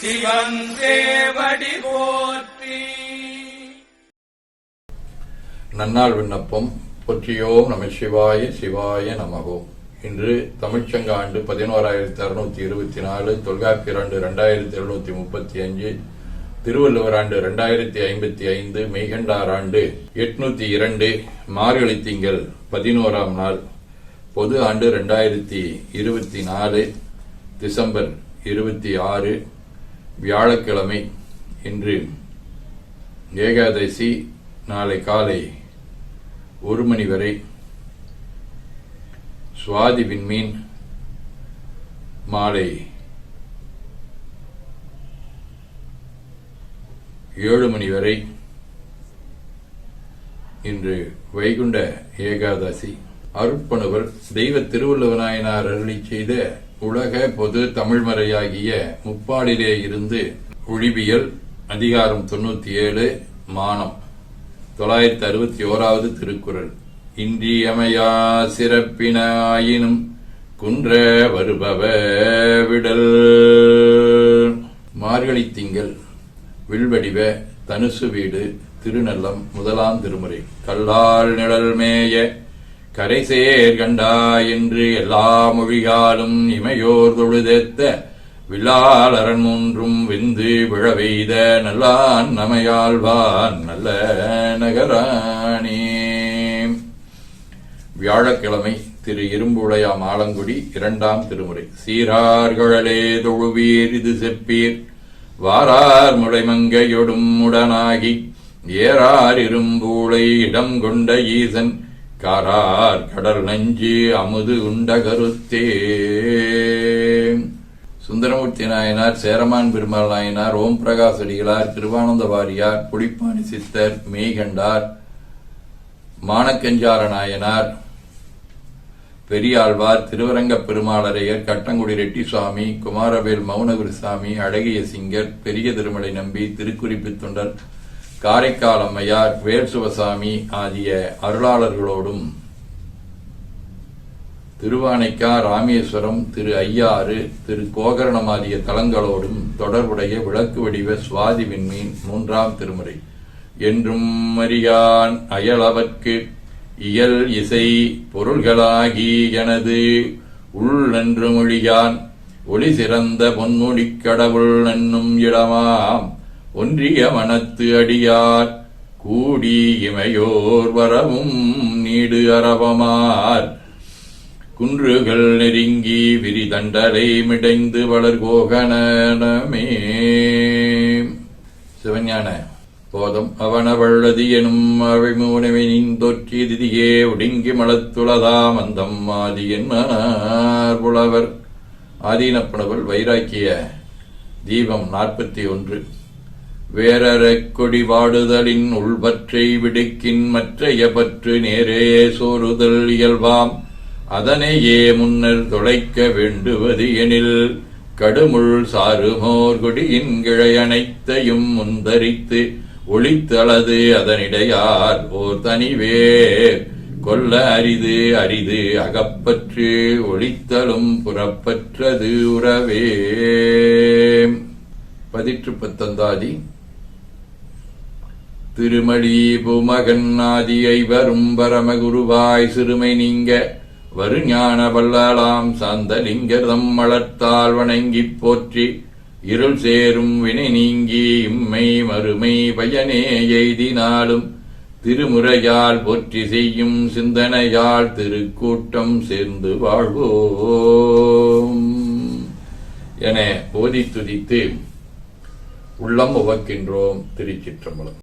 சிவன் போற்றி. நன்னாள் விண்ணப்பம். பொற்றியோம் நம சிவாய சிவாய நமகோம் இன்று தமிழ்ச்சங்க ஆண்டு பதினோராயிரத்தி அறுநூத்தி இருபத்தி நாலு தொல்காப்பியர் ஆண்டு ரெண்டாயிரத்தி எழுநூத்தி முப்பத்தி அஞ்சு திருவள்ளுவர் ஆண்டு ரெண்டாயிரத்தி ஐம்பத்தி ஐந்து மெய்கண்டார் ஆண்டு எட்நூத்தி இரண்டு மார்கழி திங்கள் பதினோராம் நாள் பொது ஆண்டு ரெண்டாயிரத்தி இருபத்தி நாலு டிசம்பர் இருபத்தி ஆறு வியாழக்கிழமை இன்று ஏகாதசி நாளை காலை ஒரு மணி வரை சுவாதி விண்மீன் மாலை ஏழு மணி வரை இன்று வைகுண்ட ஏகாதசி அருட்பணுவர் தெய்வ திருவள்ளுவநாயனார் அருளி செய்த உலக பொது தமிழ்மறையாகிய முப்பாடிலே இருந்து ஒழிபியல் அதிகாரம் தொண்ணூத்தி ஏழு மானம். தொள்ளாயிரத்தி அறுபத்தி ஓராவது திருக்குறள். இன்றியமையா சிறப்பினாயினும் குன்ற வருபவ விடல். மார்கழி திங்கள் வில்வடிவ தனுசு வீடு திருநல்லம் முதலாம் திருமுறை. கல்லால் நிழல் மேய கரைசேர் கண்டா என்று எல்லா மொழியாலும் இமையோர் தொழுதேத்த வில்லாளரன் மூன்றும் விழ விழவெய்த நல்லான் நமையாழ்வான் நல்ல நகராணி. வியாழக்கிழமை திரு இரும்புளையாம் ஆலங்குடி இரண்டாம் திருமுறை. சீரார்களே தொழுவீர் இது செப்பீர். வாரார் முடைமங்கையொடும் உடனாகி ஏறார் இரும்பூளை இடம் கொண்ட ஈசன். காரார் கடல் நஞ்சி அமுது உண்ட கருத்தே. சுந்தரமூர்த்தி நாயனார் சேரமான் பெருமாள் நாயனார் ஓம் பிரகாஷ் அடிகளார் திருவானந்த வாரியார் புலிப்பாணி சித்தர் மேகண்டார் மானக்கஞ்சார நாயனார் பெரியாழ்வார் திருவரங்க பெருமாளரையர் கட்டங்குடி ரெட்டிசுவாமி குமாரவேல் மௌனகுருசாமி அழகிய சிங்கர் பெரிய திருமலை நம்பி திருக்குறிப்பு தொண்டர் காரைக்கால் அம்மையார் வேல் சிவசாமி ஆகிய அருளாளர்களோடும் திருவானைக்கா ராமேஸ்வரம் திரு ஐயாறு திரு கோகரணம் ஆகிய தலங்களோடும் தொடர்புடைய விளக்கு வடிவ சுவாதி விண்மீன் மூன்றாம் திருமுறை. என்றும் அறியான் அயலவர்க்கு இயல் இசை பொருள்களாகி எனது உள் நன்று மொழியான் ஒளி சிறந்த பொன்முடிக் கடவுள் என்னும் இடமாம். ஒன்றிய மனத்து அடியார் கூடி இமையோர் வரவும் நீடு அரவமார் குன்றுகள் நெருங்கி விரிதண்டலை மிடைந்து வளர்கோகனமே சிவஞான போதம் அவனவள்ளதி எனும் அவைமூனவினின் தொற்றி திதியே ஒடுங்கி மலத்துளதாம் அந்தம் ஆதி என்மார் புலவர். ஆதீனப்பனவள் வைராக்கிய தீபம் நாற்பத்தி ஒன்று. வேறறக் கொடி வாடுதலின் உள்பற்றை விடுக்கின் மற்றைய பற்று நேரே சோறுதல் இயல்பாம். அதனையே முன்னர் தொலைக்க வேண்டுவது எனில் கடுமுள் சாருமோர் கொடியின் கிழையனைத்தையும் முந்தரித்து ஒளித்தளது அதனிடையார் ஓர் தனிவேர் கொல்ல அரிது அரிது அகப்பற்று ஒளித்தலும் புறப்பற்றது உறவே. பதிற்று பத்தந்தாதி திருமடி புமகன் ஆதியை வரும் பரமகுருவாய் சிறுமை நீங்க. வருஞான வல்லாளாம் சாந்தலிங்கர்தம் வளர்த்தால் வணங்கிப் போற்றி. இருள் சேரும் வினை நீங்கி இம்மை மறுமை பயனே எய்தினாலும். திருமுறையால் போற்றி செய்யும் சிந்தனையால் திருக்கூட்டம் சேர்ந்து வாழ்வோம். என போதி துதித்து உள்ளம் உவக்கின்றோம் திருச்சிற்றம்பலம்.